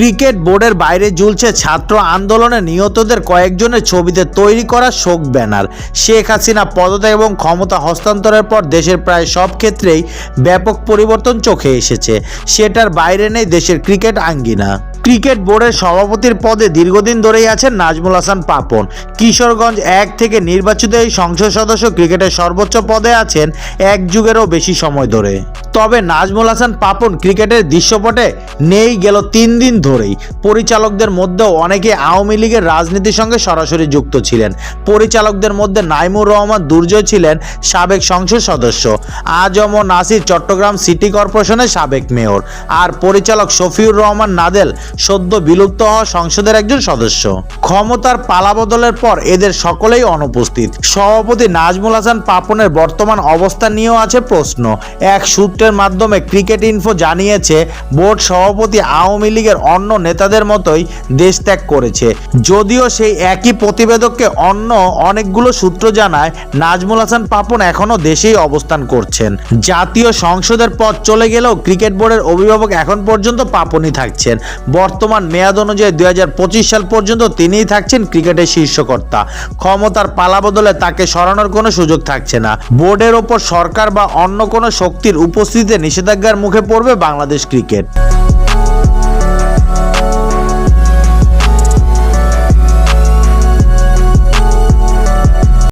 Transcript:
Cricket বোর্ডের বাইরে ঝুলছে ছাত্র আন্দোলনে নিহতদের কয়েকজনের ছবিতে তৈরি করা শোক ব্যানার। শেখ হাসিনা পদত্যাগ এবং ক্ষমতা হস্তান্তরের পর দেশের প্রায় সব ক্ষেত্রেই ব্যাপক পরিবর্তন চোখে এসেছে। সেটার বাইরে নেই দেশের ক্রিকেট আঙ্গিনা। ক্রিকেট বোর্ডের সভাপতির পদে দীর্ঘদিন ধরেই আছেন নাজমুল হাসান পাপন। কিশোরগঞ্জ এক থেকে নির্বাচিত এই সংসদ সদস্য ক্রিকেটের সর্বোচ্চ পদে আছেন এক যুগেরও বেশি সময় ধরে। তবে নাজমুল হাসান পাপন ক্রিকেটের দৃশ্যপটে নেই গেল তিন দিন ধরেই। পরিচালকদের মধ্যেও অনেকে আওয়ামী লীগের রাজনীতির সঙ্গে সরাসরি যুক্ত ছিলেন। পরিচালকদের মধ্যে নাইমুর রহমান দুর্জয় ছিলেন সাবেক সংসদ সদস্য। আজম ও নাসির চট্টগ্রাম সিটি কর্পোরেশনের সাবেক মেয়র। আর পরিচালক শফিউর রহমান নাদেল সদ্য বিলুপ্ত হওয়া সংসদের একজন সদস্য। ক্ষমতার পালাবদলের পর এদের সকলেই অনুপস্থিত। সভাপতি নাজমুল হাসান পাপনের বর্তমান অবস্থা নিয়েও আছে প্রশ্ন। এক সূত্রের মাধ্যমে ক্রিকেট ইনফো জানিয়েছে, বোর্ড সভাপতি আওয়ামী লীগের অন্য নেতাদের মতোই দেশ ত্যাগ করেছে। যদিও সেই একই প্রতিবেদককে অন্য অনেকগুলো সূত্র জানায়, নাজমুল হাসান পাপন এখনও দেশেই অবস্থান করছেন। জাতীয় সংসদের পদ চলে গেলেও ক্রিকেট বোর্ডের অভিভাবক এখন পর্যন্ত পাপনই থাকছেন। বর্তমান মেয়াদ অনুযায়ী দুই হাজার পঁচিশ সাল পর্যন্ত তিনিই থাকছেন ক্রিকেটের শীর্ষকর্তা। ক্ষমতার পালা বদলে তাকে সরানোর কোনো সুযোগ থাকছে না। বোর্ডের ওপর সরকার বা অন্য কোনো শক্তির উপস্থিতিতে নিষেধাজ্ঞার মুখে পড়বে বাংলাদেশ ক্রিকেট।